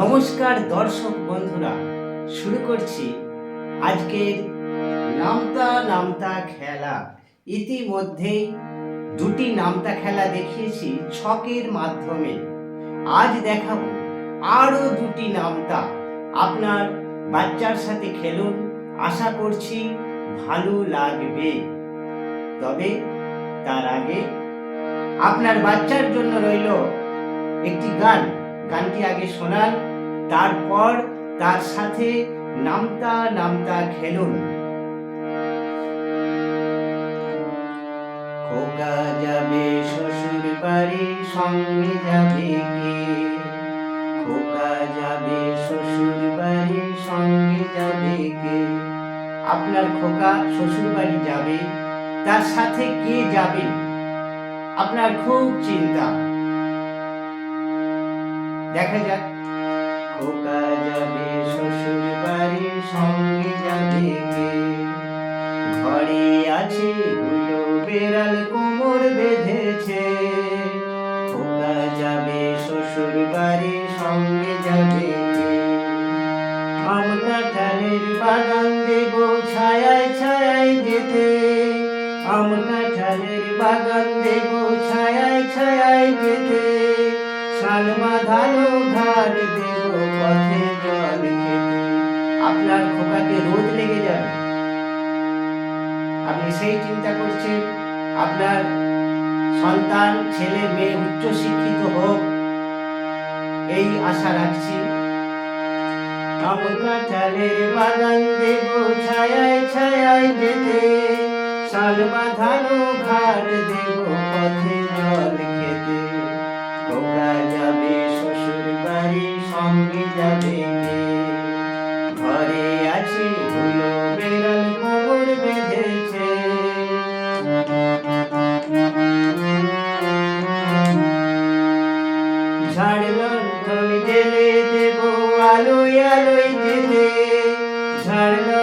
নমস্কার দর্শক বন্ধুরা, শুরু করছি আজকের নামতা নামতা খেলা। ইতিমধ্যেই দুটি নামতা খেলা দেখিয়েছি ছকের মাধ্যমে। আজ দেখাবো আরও দুটি নামতা। আপনার বাচ্চার সাথে খেলুন, আশা করছি ভালো লাগবে। তবে তার আগে আপনার বাচ্চার জন্য রইল একটি গান। গানটি আগে শোনান, তারপর তার সাথে নামতা নামতা খেলুন। খোকা যাবে শ্বশুর বাড়ি, সঙ্গে যাবে কে খোকা যাবে শ্বশুর বাড়ি, সঙ্গে যাবে কে আপনার খোকা শ্বশুর বাড়ি যাবে, তার সাথে কে যাবে? আপনার খুব চিন্তা। দেখা যাক। খোকা যাবে, শ্বশুর সঙ্গে যাবে ঘরে আছে হুলো বেড়াল, কোমর বেঁধেছে। খোকা যাবে, শ্বশুর সঙ্গে যাবে বাগান দেব, ছায়ায় ছায়ায় যেতে। আম কাঁঠালের বাগান দেব, ছায়ায় ছায়ায় যেতে। আপনার খোকাকে রোদ লেগে যাবে। আপনি সেই চিন্তা করছেন, আপনার সন্তান, ছেলে, মেয়ে উচ্চ শিক্ষিত হোক। এই আশা রাখছি। বাগান দেব, ছায়ায় ছায়ায় যেতে শাল বাঁধানো ঘাট দেব, পথে জল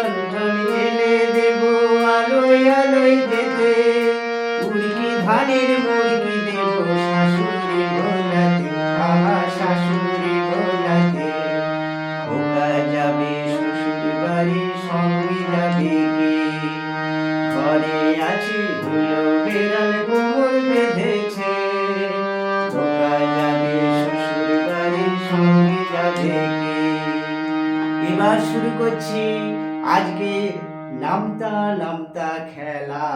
লণ্ঠন দেব, আলোয় আলোয় যেতে উড়কি ধানের মুরগি দেব শাশুড়ি গোলাতে, আহা শাশুড়ি গোলাতে। খোকা যাবে শ্বশুর বাড়ি সঙ্গে যাবে ঘরে আছে ধুলো, বেড়াল কোমর বেঁধেছে। খোকা যাবে শ্বশুর বাড়ি সঙ্গে যাবে এবার শুরু করছি আজকে নামতা নামতা খেলা।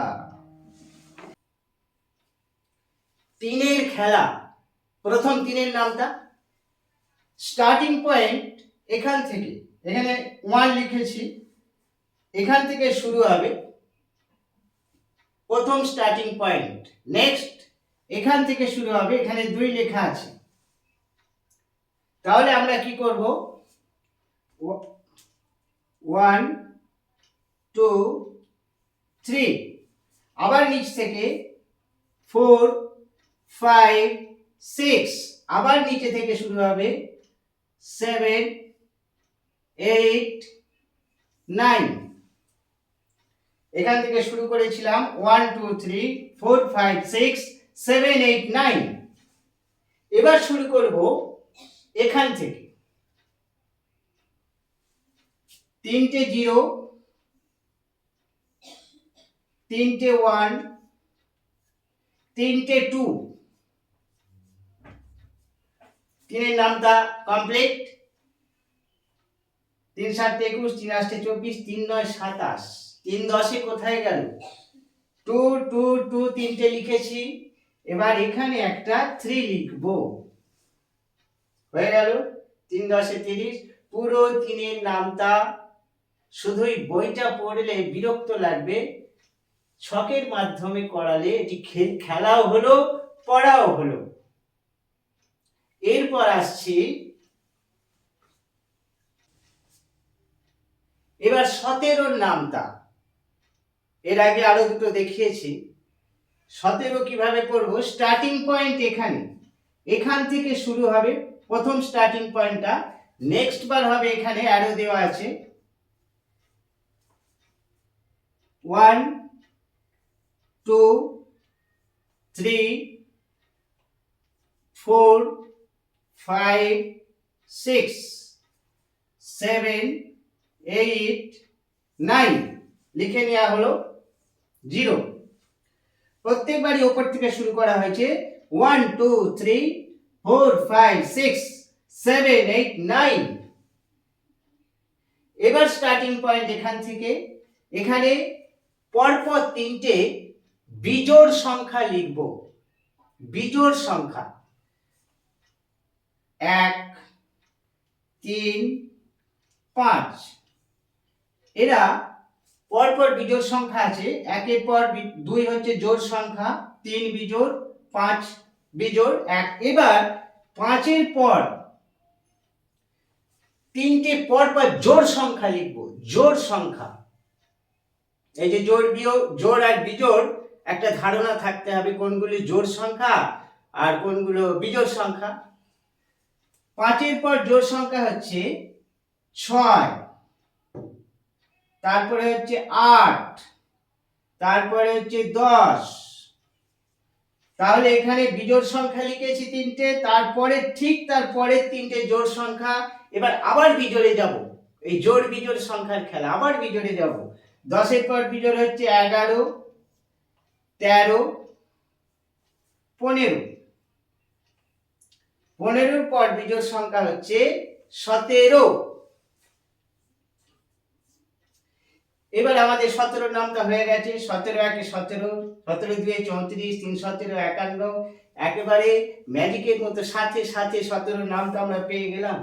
তিনের খেলা। প্রথম তিনের নামটা স্টার্টিং পয়েন্ট এখান থেকে, এখানে ওয়ান লিখেছি। এখান থেকে শুরু হবে প্রথম স্টার্টিং পয়েন্ট নেক্সট এখান থেকে শুরু হবে, এখানে দুই লেখা আছে। তাহলে আমরা কি করব? ওয়ান টু থ্রি আবার নিচ থেকে ফোর ফাইভ সিক্স আবার নিচে থেকে শুরু হবে সেভেন এইট নাইন এখান থেকে শুরু করেছিলাম one two three four five six seven eight nine এবার শুরু করব এখান থেকে। তিনটে জিরো, তিনটে ওয়ান, তিনটে টু। তিনের নামটা কমপ্লিট তিন সাত একুশ, তিন আটে চব্বিশ, তিন নয় সাতাশ। তিন দশে কোথায় গেল? টু টু টু তিনটে লিখেছি। এবার এখানে একটা থ্রি লিখব। হয়ে গেল? তিন দশে তিরিশ। পুরো তিনের নামটা শুধুই বইটা পড়লে বিরক্ত লাগবে, ছকের মাধ্যমে করালে এটি খেলাও হলো, পড়াও হলো। এরপর আসছি। এবার সতেরোর নামটা। এর আগে আরও দুটো দেখিয়েছি। সতেরো কীভাবে করব? স্টার্টিং পয়েন্ট এখানে। এখান থেকে শুরু হবে। প্রথম স্টার্টিং পয়েন্টটা নেক্সট বার হবে এখানে অ্যারো দেওয়া আছে। One two three four five six seven eight nine লিখে নেওয়া হলো জিরো প্রত্যেকবারই ওপর থেকে শুরু করা হয়েছে one two three four five six seven eight nine এবার স্টার্টিং পয়েন্ট এখান থেকে। এখানে পরপর তিনটে বিজোড় সংখ্যা লিখব। বিজোড় সংখ্যা। এক, তিন, পাঁচ। এরা পরপর বিজোড় সংখ্যা আছে। একের পর দুই হচ্ছে জোড় সংখ্যা, তিন বিজোড়, পাঁচ বিজোড়, এক। এবার পাঁচের পর তিনটে পর পর জোড় সংখ্যা লিখব। জোড় সংখ্যা। এই যে জোর বিয়োগ, জোর আর বিজোড়, একটা ধারণা থাকতে হবে কোনগুলি জোড় সংখ্যা আর কোনগুলো বিজোড় সংখ্যা। পাঁচের পর জোড় সংখ্যা হচ্ছে ছয়, তারপরে হচ্ছে আট, তারপরে হচ্ছে দশ। তাহলে এখানে বিজোড় সংখ্যা লিখেছি তিনটে, তারপরে ঠিক তারপরে তিনটে জোড় সংখ্যা। এবার আবার বিজোড়ে যাব। এই জোড় বিজোড় সংখ্যার খেলা, আবার বিজোড়ে যাব। দশের পর বিজোড় হচ্ছে এগারো, তেরো, পনেরো। পনেরোর পর বিজোড় সংখ্যা হচ্ছে সতেরো। এবার আমাদের সতেরো নামটা হয়ে গেছে। সতেরো একে সতেরো সতেরো দুয়ে চৌত্রিশ, তিন সতেরো একান্ন। একেবারে ম্যাজিকের মতো সাথে সাথে সতেরো নামটা আমরা পেয়ে গেলাম।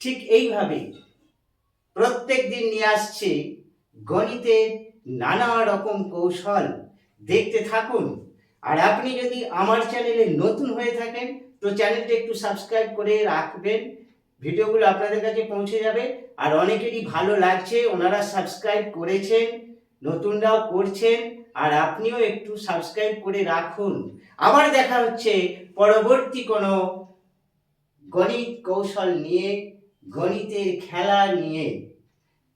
ঠিক এইভাবে প্রত্যেক দিন নিয়ে আসছে গণিতের নানা রকম কৌশল। দেখতে থাকুন। আর আপনি যদি আমার চ্যানেলে নতুন হয়ে থাকেন, তো চ্যানেলটা একটু সাবস্ক্রাইব করে রাখবেন। ভিডিওগুলো আপনাদের কাছে পৌঁছে যাবে। আর অনেকেরই ভালো লাগছে, ওনারা সাবস্ক্রাইব করেছেন, নতুনরাও করছেন, আর আপনিও একটু সাবস্ক্রাইব করে রাখুন। আবার দেখা হচ্ছে পরবর্তী কোনো গণিত কৌশল নিয়ে গণিতের খেলা নিয়ে।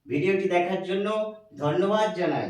ভিডিওটি দেখার জন্য ধন্যবাদ জানাই।